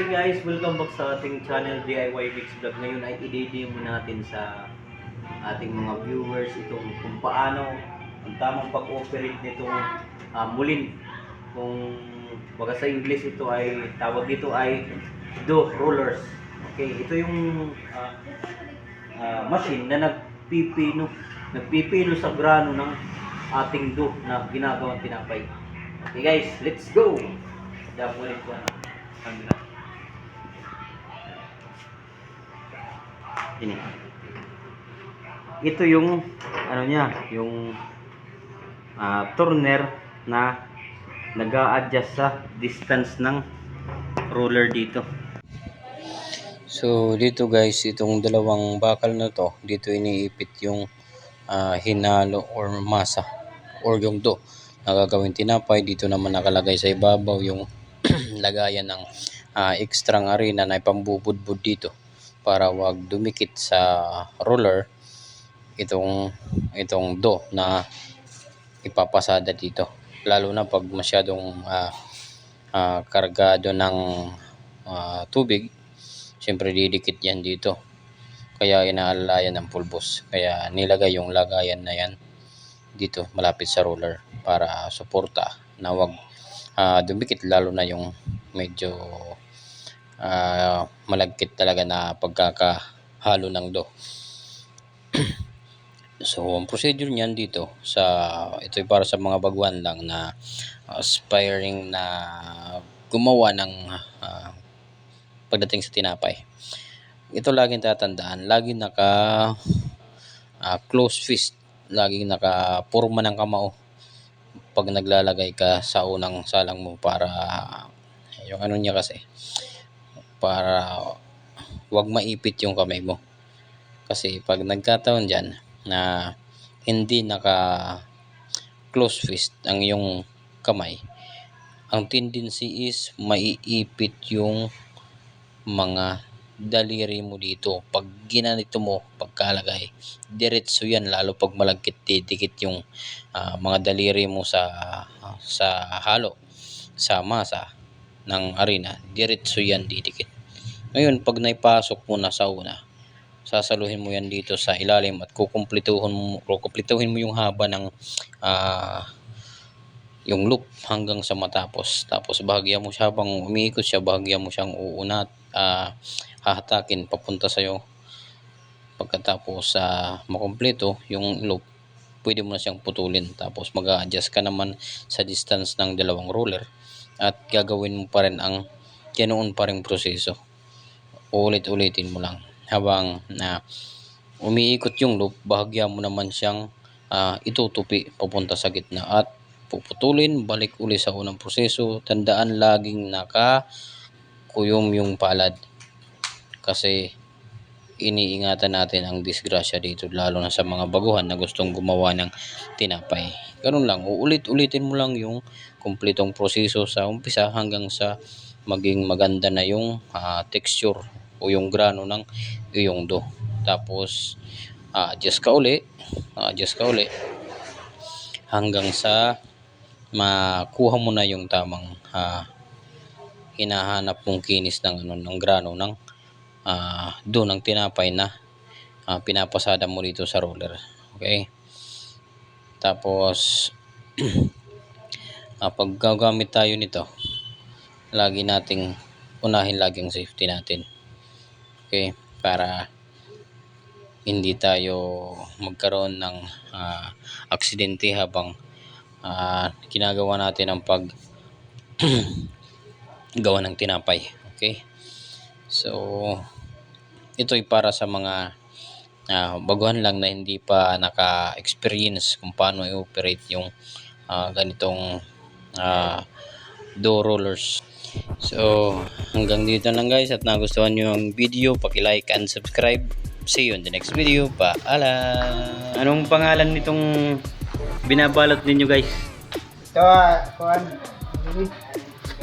Hey guys, welcome back sa ating channel DIY Mix Vlog. Ngayon ay i-demo natin sa ating mga viewers itong kung paano ang tamang pag-operate nitong ah, mulin. Kung baga sa English ito ay tawag dito ay dough rollers. Okay, ito yung ah, ah, machine na nagpipino nagpipino sa grano ng ating dough na ginagawang tinapay. Okay guys, let's go! Dapat ko ang camera. Ini. Ito yung ano niya, yung ah, turner na nag-a-adjust sa distance ng roller dito. So dito guys, itong dalawang bakal na to, dito iniipit yung ah, hinalo or masa or yung do na gagawin tinapay. Dito naman nakalagay sa ibabaw yung lagayan ng ah, extra arena na ipambubudbud dito para wag dumikit sa roller itong itong do na ipapasada dito. Lalo na pag masyadong ah, ah, kargado ng ah, tubig siyempre didikit yan dito. Kaya inaalalayan ng pulbos. Kaya nilagay yung lagayan na yan dito malapit sa roller para suporta na wag ah, dumikit lalo na yung medyo ah, malagkit talaga na pagkakahalo ng do so ang procedure niyan dito sa ito ay para sa mga baguhan lang na aspiring na gumawa ng ah, pagdating sa tinapay. Ito laging tatandaan, lagi naka ah, close fist, laging naka purma ng kamao pag naglalagay ka sa unang salang mo para yung ano niya kasi para wag maipit yung kamay mo. Kasi pag nagkataon diyan na hindi naka close fist ang yung kamay, ang tendency is maiipit yung mga daliri mo dito. Pag ginanito mo, pagkalagay, diretso yan lalo pag malagkit didikit yung ah, mga daliri mo sa sa halo, sa masa ng arena, diretso yan didikit. Ngayon, pag naipasok mo na sa una, sasaluhin mo yan dito sa ilalim at kukumplituhin mo, kukumplituhin mo yung haba ng ah, yung loop hanggang sa matapos. Tapos bahagya mo siya habang umiikot siya, bahagya mo siyang uunat, ah, hahatakin papunta sa'yo. Pagkatapos sa makumpleto yung loop, pwede mo na siyang putulin. Tapos mag adjust ka naman sa distance ng dalawang roller at gagawin mo pa rin ang ganoon pa rin proseso. Ulit-ulitin mo lang habang na umiikot yung loop, bahagya mo naman siyang ah, itutupi papunta sa gitna at puputulin, balik uli sa unang proseso. Tandaan laging naka kuyom yung palad kasi iniingatan natin ang disgrasya dito lalo na sa mga baguhan na gustong gumawa ng tinapay. Ganun lang, uulit-ulitin mo lang yung kumpletong proseso sa umpisa hanggang sa maging maganda na yung ah, texture o yung grano ng iyong do. Tapos ah, adjust ka uli, ah, adjust ka uli hanggang sa makuha mo na yung tamang ah, hinahanap mong kinis ng ano ng grano ng ah, do ng tinapay na ah, pinapasada mo dito sa roller. Okay? Tapos ah, pag gagamit tayo nito, lagi nating unahin lagi ang safety natin. Okay? Para hindi tayo magkaroon ng ah, aksidente habang ah, ginagawa natin ang pag gawa ng tinapay. Okay? So, ito ay para sa mga ah, baguhan lang na hindi pa naka-experience kung paano i-operate yung ah, ganitong ah, door rollers. So, hanggang dito lang guys at nagustuhan nyo yung video, paki-like and subscribe. See you in the next video. Paalam! Anong pangalan nitong binabalot ninyo guys? Ito, ah, kuhan.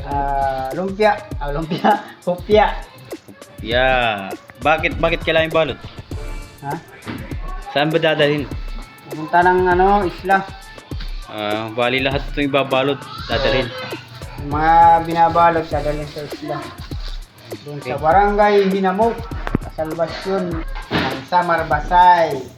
Ah, lumpia. Ah, lumpia. Hupya. Yeah. Bakit bakit kailangan balot? Ha? Saan ba dadalhin? Pumunta ng ano, isla. Ah, bali lahat ito ibabalot dadalhin. Yung mga binabalot, dadalhin sa isla. Doon sa Barangay Hinamok, Salvasyon ng Samar Basay.